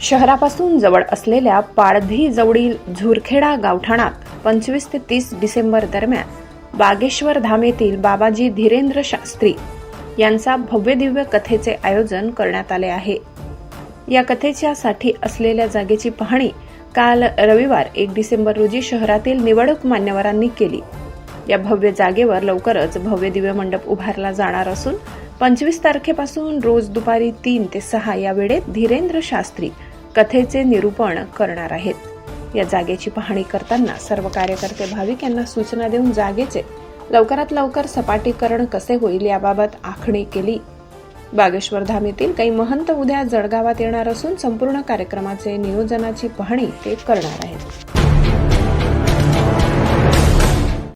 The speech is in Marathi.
शहरापासून जवळ असलेल्या पारधी जवळील झुरखेडा गावठाणात पंचवीस ते तीस डिसेंबर दरम्यान बागेश्वर धाम येथील बाबाजी धीरेंद्र शास्त्री यांचा भव्यदिव्य कथेचे आयोजन करण्यात आले आहे. या कथेच्या साठी असलेल्या जागेची पाहणी काल रविवार एक डिसेंबर रोजी शहरातील निवडक मान्यवरांनी केली. या भव्य जागेवर लवकरच भव्य दिव्य मंडप उभारला जाणार असून पंचवीस तारखेपासून रोज दुपारी तीन ते सहा या वेळेत धीरेंद्र शास्त्री कथेचे निरूपण करणार आहेत. या जागेची पाहणी करताना सर्व कार्यकर्ते भाविक यांना सूचना देऊन जागेचे लवकरात लवकर सपाटीकरण कसे होईल याबाबत आखणी केली. बागेश्वर धाम येथील काही महंत उद्या जळगावात येणार असून संपूर्ण कार्यक्रमाचे नियोजनाची पाहणी ते करणार आहेत.